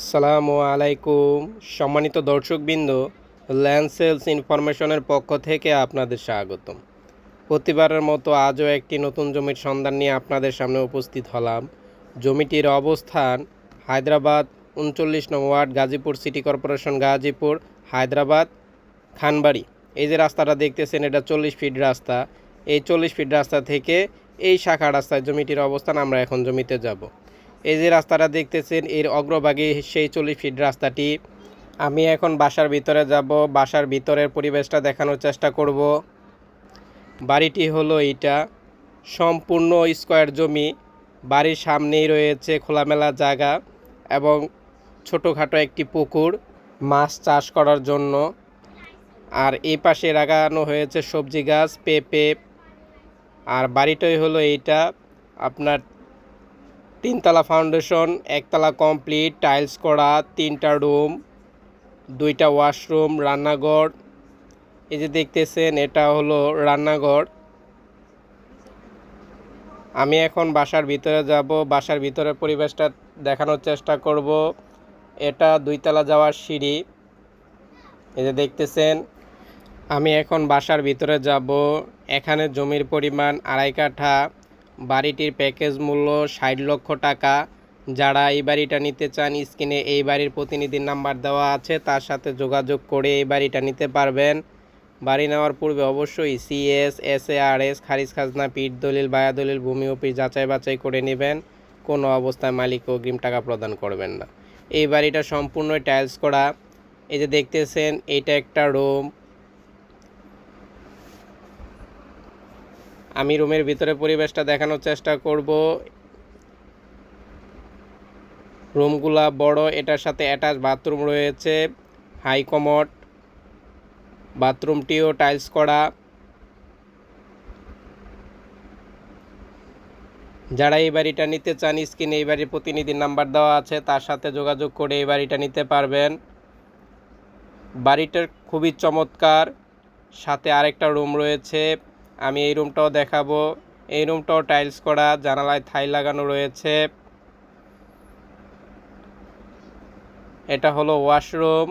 আসসালামু আলাইকুম। সম্মানিত দর্শকবৃন্দ ল্যান্ড সেলস ইনফরমেশনের পক্ষ থেকে আপনাদের স্বাগতম। প্রতিবারের মতো আজও একটি নতুন জমির সন্ধান নিয়ে আপনাদের সামনে উপস্থিত হলাম। জমিটির অবস্থান হায়দ্রাবাদ, উনচল্লিশ নং ward, Gazipur city corporation, Gazipur, Hyderabad, Khanbari. এই যে রাস্তাটা দেখতেছেন, এটা চল্লিশ ফিট রাস্তা। এই চল্লিশ ফিট রাস্তা থেকে এই শাখা রাস্তায় জমিটির অবস্থান, আমরা এখন জমিতে যাব। এই যে রাস্তাটা দেখতেছেন, এর অগ্রভাগে সেই চল্লিশ ফিট রাস্তাটি। আমি এখন বাসার ভিতরে যাব, বাসার ভিতরের পরিবেশটা দেখানোর চেষ্টা করব। বাড়িটি হলো এইটা। সম্পূর্ণ স্কোয়ার জমি। বাড়ির সামনেই রয়েছে খোলামেলা জায়গা এবং ছোটোখাটো একটি পুকুর, মাছ চাষ করার জন্য। আর এই পাশে লাগানো হয়েছে সবজি গাছ, পেঁপে। আর বাড়িটাই হলো এইটা। আপনার তিনতলা ফাউন্ডেশন একতলা কমপ্লিট টাইলস করা, তিনটা রুম দুইটা ওয়াশরুম রান্নাঘর। এই যে দেখতেছেন, এটা হলো রান্নাঘর। আমি এখন বাসার ভিতরে যাব, বাসার ভিতরের পরিবেশটা দেখানোর চেষ্টা করব। এটা দুইতলা যাওয়ার সিঁড়ি। এই যে দেখতেছেন, আমি এখন বাসার ভিতরে যাব। এখানে জমির পরিমাণ আড়াই কাঠা। বাড়িটির প্যাকেজ মূল্য ষাট লক্ষ টাকা। যারা এই বাড়িটা নিতে চান, স্ক্রিনে এই বাড়ির প্রতিনিধির নাম্বার দেওয়া আছে, তার সাথে যোগাযোগ করে এই বাড়িটা নিতে পারবেন। বাড়ি নেওয়ার পূর্বে অবশ্যই CS S A R S খারিজ খাজনা পিঠ দলিল, বায়া দলিল, ভূমি অফিস যাচাই বাছাই করে নেবেন। কোনো অবস্থায় মালিক অগ্রিম টাকা প্রদান করবেন না। এই বাড়িটা সম্পূর্ণ টাইলস করা। এই যে দেখতেছেন এইটা একটা রুম আমি রুমের ভিতরে পরিবেশটা দেখানোর চেষ্টা করব। রুমগুলা বড়, এটার সাথে অ্যাটাচ বাথরুম রয়েছে, হাই কমোড, বাথরুমটিও টাইলস করা। যারা এই বাড়িটা নিতে চান, স্ক্রিনে এই বাড়ির প্রতিনিধির নাম্বার দেওয়া আছে, তার সাথে যোগাযোগ করে এই বাড়িটা নিতে পারবেন। বাড়িটার খুবই চমৎকার, সাথে আরেকটা রুম রয়েছে। আমি এই রুমটাও দেখাবো। এই রুমটাও টাইলস করা, জানালায় থাই লাগানো রয়েছে। এটা হলো ওয়াশরুম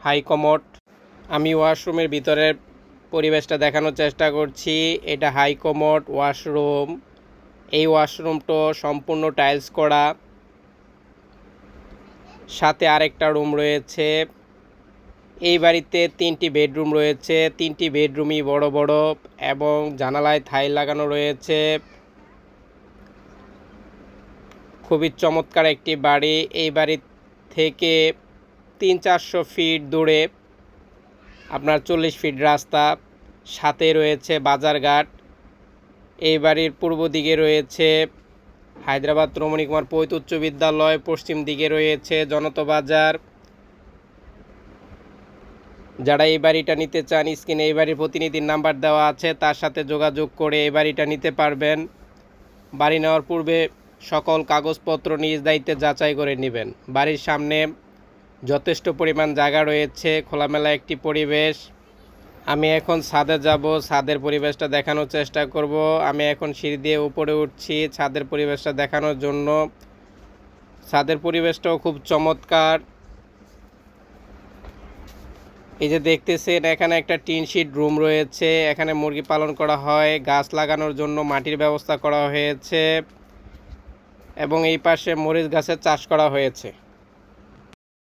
হাই কমোড আমি ওয়াশরুমের ভিতরের পরিবেশটা দেখানোর চেষ্টা করছি। এটা হাই কমোড ওয়াশরুম এই ওয়াশরুমটা সম্পূর্ণ টাইলস করা। সাথে আরেকটা রুম রয়েছে। এই বাড়িতে তিনটি বেডরুম রয়েছে। তিনটি বেডরুমই বড় বড় এবং জানালায় থাই লাগানো রয়েছে। খুবই চমৎকার একটি বাড়ি। এই বাড়ি থেকে তিন চারশো ফিট দূরে আপনার চল্লিশ ফিট রাস্তা, সাথে রয়েছে বাজারঘাট এই বাড়ির পূর্ব দিকে রয়েছে হায়দ্রাবাদ রমণী কুমার পৈত উচ্চ বিদ্যালয়, পশ্চিম দিকে রয়েছে জনতা বাজার। যারা এই বাড়িটা নিতে চান, স্ক্রিনে এই বাড়ির প্রতিনিধির নাম্বার দেওয়া আছে, তার সাথে যোগাযোগ করে এই বাড়িটা নিতে পারবেন। বাড়ি নেওয়ার পূর্বে সকল কাগজপত্র নিজ দায়িত্বে যাচাই করে নেবেন। বাড়ির সামনে যথেষ্ট পরিমাণ জায়গা রয়েছে, খোলামেলা একটি পরিবেশ। আমি এখন ছাদে যাব, ছাদের পরিবেশটা দেখানোর চেষ্টা করব। আমি এখন সিঁড়ি দিয়ে উপরে উঠছি, ছাদের পরিবেশটা দেখানোর জন্য। ছাদের পরিবেশটাও খুব চমৎকার। এই যে দেখতেছেন, এখানে একটা টিন শিট রুম রয়েছে, এখানে মুরগি পালন করা হয়, গাছ লাগানোর জন্য মাটির ব্যবস্থা করা হয়েছে এবং এই পাশে মরিচ গাছের চাষ করা হয়েছে।